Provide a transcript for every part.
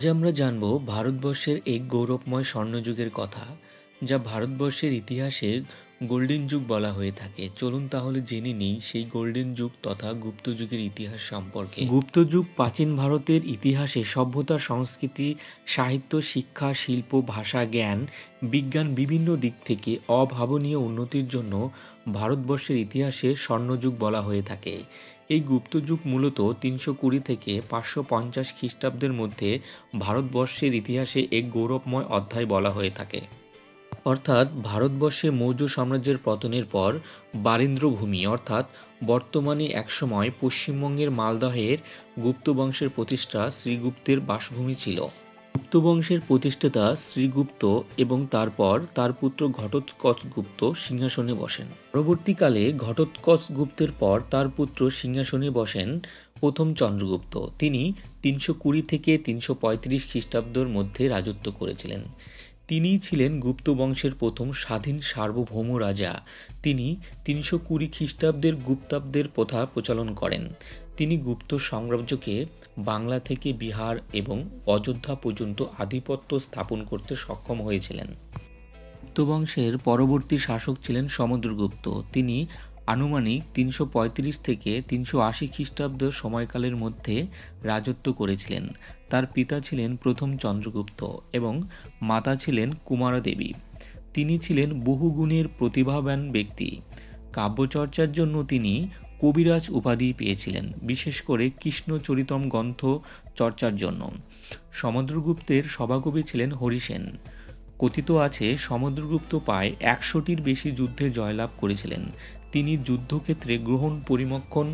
আজ আমরা জানব ভারতবর্ষের এক গৌরবময় স্বর্ণযুগের কথা যা ভারতবর্ষের ইতিহাসে গোল্ডেন যুগ বলা হয়ে থাকে। চলুন তাহলে জেনে নিই সেই গোল্ডেন যুগ তথা গুপ্ত যুগের ইতিহাস সম্পর্কে। গুপ্ত যুগ প্রাচীন ভারতের ইতিহাসে সভ্যতা, সংস্কৃতি, সাহিত্য, শিক্ষা, শিল্প, ভাষা, জ্ঞান, বিজ্ঞান বিভিন্ন দিক থেকে অভাবনীয় উন্নতির জন্য ভারতবর্ষের ইতিহাসে স্বর্ণযুগ বলা হয়ে থাকে। এই গুপ্ত যুগ মূলত তিনশো কুড়ি থেকে পাঁচশো পঞ্চাশ খ্রিস্টাব্দের মধ্যে ভারতবর্ষের ইতিহাসে এক গৌরবময় অধ্যায় বলা হয়ে থাকে। অর্থাৎ ভারতবর্ষে মৌর্য সাম্রাজ্যের পতনের পর বারীন্দ্রভূমি, অর্থাৎ বর্তমানে একসময় পশ্চিমবঙ্গের মালদহের গুপ্ত বংশের প্রতিষ্ঠা শ্রীগুপ্তের বাসভূমি ছিল। গুপ্ত বংশের প্রতিষ্ঠাতা শ্রীগুপ্ত এবং তারপর তার পুত্র ঘটোৎকচ গুপ্ত সিংহাসনে বসেন। পরবর্তীকালে ঘটোৎকচ গুপ্তের পর তার পুত্র সিংহাসনে বসেন প্রথম চন্দ্রগুপ্ত। তিনি তিনশো কুড়ি থেকে তিনশো পঁয়ত্রিশ খ্রিস্টাব্দর মধ্যে রাজত্ব করেছিলেন। তিনিই ছিলেন গুপ্ত বংশের প্রথম স্বাধীন সার্বভৌম রাজা। তিনি তিনশো কুড়ি খ্রিস্টাব্দের গুপ্তাব্দের প্রথা প্রচলন করেন। তিনি গুপ্ত সাম্রাজ্যকে বাংলা থেকে বিহার এবং অযোধ্যা পর্যন্ত আধিপত্য স্থাপন করতে সক্ষম হয়েছিলেন। গুপ্ত বংশের পরবর্তী শাসক ছিলেন সমুদ্রগুপ্ত। তিনি আনুমানিক তিনশো পঁয়ত্রিশ থেকে তিনশো আশি খ্রিস্টাব্দ সময়কালের মধ্যে রাজত্ব করেছিলেন। তার পিতা ছিলেন প্রথম চন্দ্রগুপ্ত এবং মাতা ছিলেন কুমারা দেবী তিনি ছিলেন বহুগুণের প্রতিভাবান ব্যক্তি। কাব্যচর্চার জন্য তিনি কবিরাজ উপাধি পেয়েছিলেন, বিশেষ করে কৃষ্ণচরিতম গ্রন্থ চর্চার জন্য। সমুদ্রগুপ্তের সভাকবি ছিলেন হরিসেন। কথিত আছে, সমুদ্রগুপ্ত প্রায় একশোটির বেশি যুদ্ধে জয়লাভ করেছিলেন। তিনি যুদ্ধক্ষেত্রে গ্রহণ পরিমক্ষণ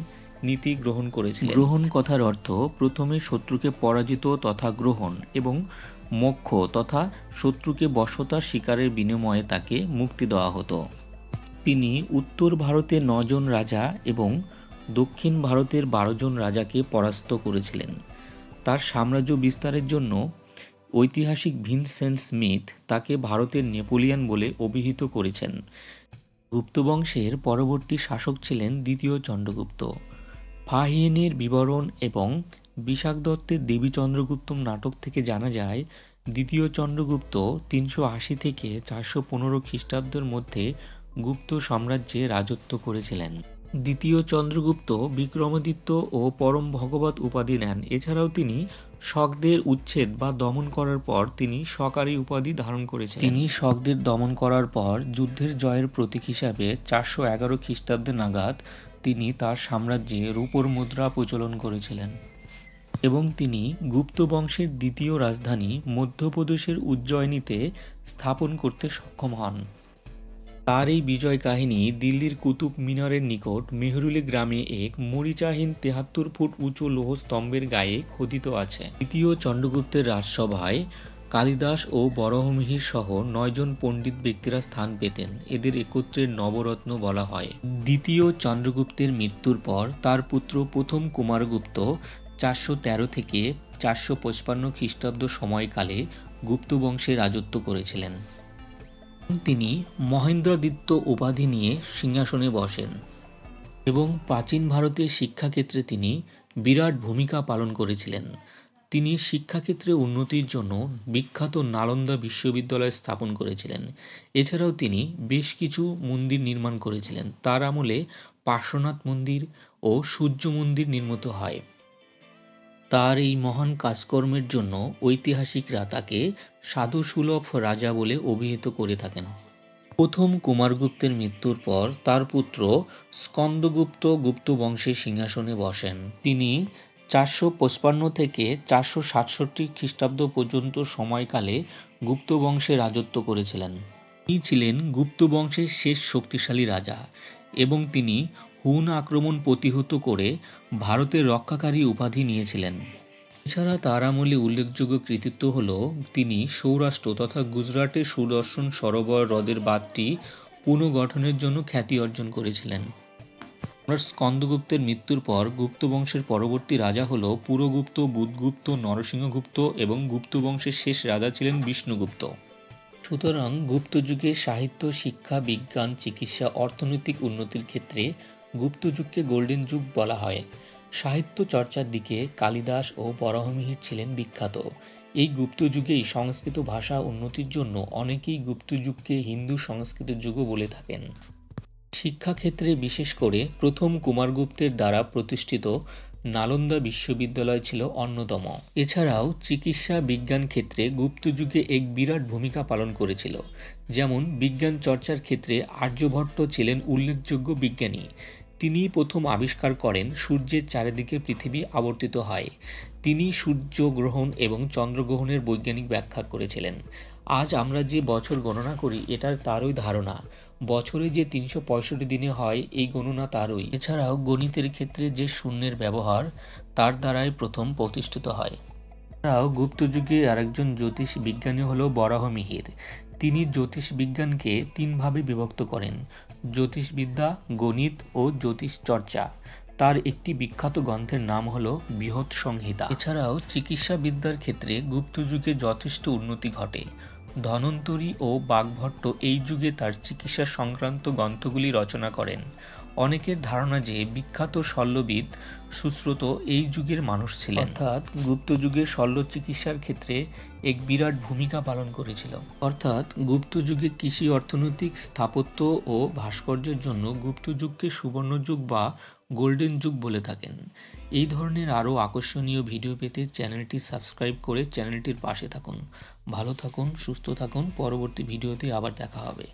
নীতি গ্রহণ করেছিলেন। গ্রহণ কথার অর্থ প্রথমে শত্রুকে পরাজিত তথা গ্রহণ এবং মোক্ষ তথা শত্রুকে বশতার শিকারের বিনিময়ে তাকে মুক্তি দেওয়া হতো। তিনি উত্তর ভারতে নজন রাজা এবং দক্ষিণ ভারতের বারো জন রাজাকে পরাস্ত করেছিলেন। তার সাম্রাজ্য বিস্তারের জন্য ঐতিহাসিক ভিনসেন্ট স্মিথ তাকে ভারতের নেপোলিয়ান বলে অভিহিত করেছেন। গুপ্ত বংশের পরবর্তী শাসক ছিলেন দ্বিতীয় চন্দ্রগুপ্ত। ফাহিয়েনের বিবরণ এবং বিশাখ দত্তের দেবী চন্দ্রগুপ্তম নাটক থেকে জানা যায়, দ্বিতীয় চন্দ্রগুপ্ত তিনশো আশি থেকে চারশো পনেরো খ্রিস্টাব্দের মধ্যে গুপ্ত সাম্রাজ্যে রাজত্ব করেছিলেন। দ্বিতীয় চন্দ্রগুপ্ত, বিক্রমাদিত্য ও পরম ভগবত উপাধি নেন। এছাড়াও তিনি শকদের উচ্ছেদ বা দমন করার পর তিনি শকারী উপাধি ধারণ করেছেন তিনি শকদের দমন করার পর যুদ্ধের জয়ের প্রতীক হিসাবে চারশো এগারো খ্রিস্টাব্দে নাগাদ তিনি তার সাম্রাজ্যে রূপর মুদ্রা প্রচলন করেছিলেন এবং তিনি গুপ্ত বংশের দ্বিতীয় রাজধানী মধ্যপ্রদেশের উজ্জয়িনীতে স্থাপন করতে সক্ষম হন। তার এই বিজয় কাহিনী দিল্লির কুতুব মিনারের নিকট মেহরুলি গ্রামে এক মরিচাহীন তেহাত্তর ফুট উঁচু লৌহ স্তম্ভের গায়ে খোদিত আছে। দ্বিতীয় চন্দ্রগুপ্তের রাজসভায় কালিদাস ও বরহমিহির সহ নয়জন পণ্ডিত ব্যক্তিরা স্থান পেতেন। এদের একত্রে নবরত্ন বলা হয়। দ্বিতীয় চন্দ্রগুপ্তের মৃত্যুর পর তার পুত্র প্রথম কুমারগুপ্ত চারশো তেরো থেকে চারশো পঁচপান্ন খ্রিস্টাব্দ সময়কালে গুপ্ত বংশে রাজত্ব করেছিলেন। তিনি মহেন্দ্রাদিত্য উপাধি নিয়ে সিংহাসনে বসেন এবং প্রাচীন ভারতের শিক্ষাক্ষেত্রে তিনি বিরাট ভূমিকা পালন করেছিলেন। তিনি শিক্ষাক্ষেত্রে উন্নতির জন্য বিখ্যাত নালন্দা বিশ্ববিদ্যালয় স্থাপন করেছিলেন। এছাড়াও তিনি বেশ কিছু মন্দির নির্মাণ করেছিলেন। তার আমলে পার্শ্বনাথ মন্দির ও সূর্য মন্দির নির্মিত হয়। তার এই মহান কাজকর্মের জন্য ঐতিহাসিকরা তাকে সাধু সুলভ রাজা বলে অভিহিত করে থাকেন। প্রথম কুমারগুপ্তের মৃত্যুর পর তার পুত্র স্কন্দগুপ্ত গুপ্ত বংশের সিংহাসনে বসেন। তিনি চারশো পঁচপান্ন থেকে চারশো সাতষট্টি খ্রিস্টাব্দ পর্যন্ত সময়কালে গুপ্ত বংশে রাজত্ব করেছিলেন। তিনি ছিলেন গুপ্ত বংশের শেষ শক্তিশালী রাজা এবং তিনি হুন আক্রমণ প্রতিহত করে ভারতের রক্ষাকারী উপাধি নিয়েছিলেন। এছাড়া তার আমলে উল্লেখযোগ্য কৃতিত্ব হল তিনি সৌরাষ্ট্র তথা গুজরাটের সুদর্শন সরোবর হ্রদের বাঁধটি পুনর্গঠনের জন্য খ্যাতি অর্জন করেছিলেন। সম্রাট স্কন্দগুপ্তের মৃত্যুর পর গুপ্ত বংশের পরবর্তী রাজা হল পুরগুপ্ত, বুধগুপ্ত, নরসিংহগুপ্ত এবং গুপ্ত বংশের শেষ রাজা ছিলেন বিষ্ণুগুপ্ত। সুতরাং গুপ্ত যুগে সাহিত্য, শিক্ষা, বিজ্ঞান, চিকিৎসা, অর্থনৈতিক উন্নতির ক্ষেত্রে গুপ্ত যুগকে গোল্ডেন যুগ বলা হয়। সাহিত্য চর্চার দিকে কালিদাস ও বরাহমিহির ছিলেন বিখ্যাত। এই গুপ্ত যুগেই সংস্কৃত ভাষা উন্নতির জন্য অনেকেই গুপ্ত যুগকে হিন্দু সংস্কৃত যুগও বলে থাকেন। শিক্ষাক্ষেত্রে বিশেষ করে প্রথম কুমারগুপ্তের দ্বারা প্রতিষ্ঠিত নালন্দা বিশ্ববিদ্যালয় ছিল অন্যতম। এছাড়াও চিকিৎসা বিজ্ঞান ক্ষেত্রে গুপ্ত যুগে এক বিরাট ভূমিকা পালন করেছিল। যেমন বিজ্ঞান চর্চার ক্ষেত্রে আর্যভট্ট ছিলেন উল্লেখযোগ্য বিজ্ঞানী। তিনি প্রথম আবিষ্কার করেন সূর্যের চারিদিকে পৃথিবী আবর্তিত হয়। তিনি সূর্যগ্রহণ এবং চন্দ্রগ্রহণের বৈজ্ঞানিক ব্যাখ্যা করেছিলেন। আজ আমরা যে বছর গণনা করি, এটার তারই ধারণা। বছরে যে তিনশো পঁয়ষট্টি দিনে হয়, এই গণনা তারই। এছাড়াও গণিতের ক্ষেত্রে যে শূন্যের ব্যবহার, তার দ্বারাই প্রথম প্রতিষ্ঠিত হয়। এছাড়াও গুপ্ত যুগে আরেকজন জ্যোতিষ বিজ্ঞানী হলো বরাহমিহির তিনি জ্যোতিষ বিজ্ঞানকে তিনভাবে বিভক্ত করেন, জ্যোতিষবিদ্যা, গণিত ও জ্যোতিষ চর্চা তার একটি বিখ্যাত গ্রন্থের নাম হল বৃহৎ সংহিতা। এছাড়াও চিকিৎসাবিদ্যার ক্ষেত্রে গুপ্ত যুগে যথেষ্ট উন্নতি ঘটে। ধনন্তরী ও বাগভট্ট এই যুগে তার চিকিৎসা সংক্রান্ত গ্রন্থগুলি রচনা করেন। অনেকের ধারণা যে বিখ্যাত শল্যবিদ সুশ্রুত এই যুগের মানুষ ছিলেন। অর্থাৎ গুপ্ত যুগে শল্য চিকিৎসার ক্ষেত্রে এক বিরাট ভূমিকা পালন করেছিল। অর্থাৎ গুপ্ত যুগে কৃষি অর্থনৈতিক স্থাপত্য ও ভাস্কর্যের জন্য গুপ্ত যুগকে সুবর্ণ যুগ বা গোল্ডেন যুগ বলে থাকেন। এই ধরনের আরও আকর্ষণীয় ভিডিও পেতে চ্যানেলটি সাবস্ক্রাইব করে চ্যানেলটির পাশে থাকুন। ভালো থাকুন, সুস্থ থাকুন, পরবর্তী ভিডিওতে আবার দেখা হবে।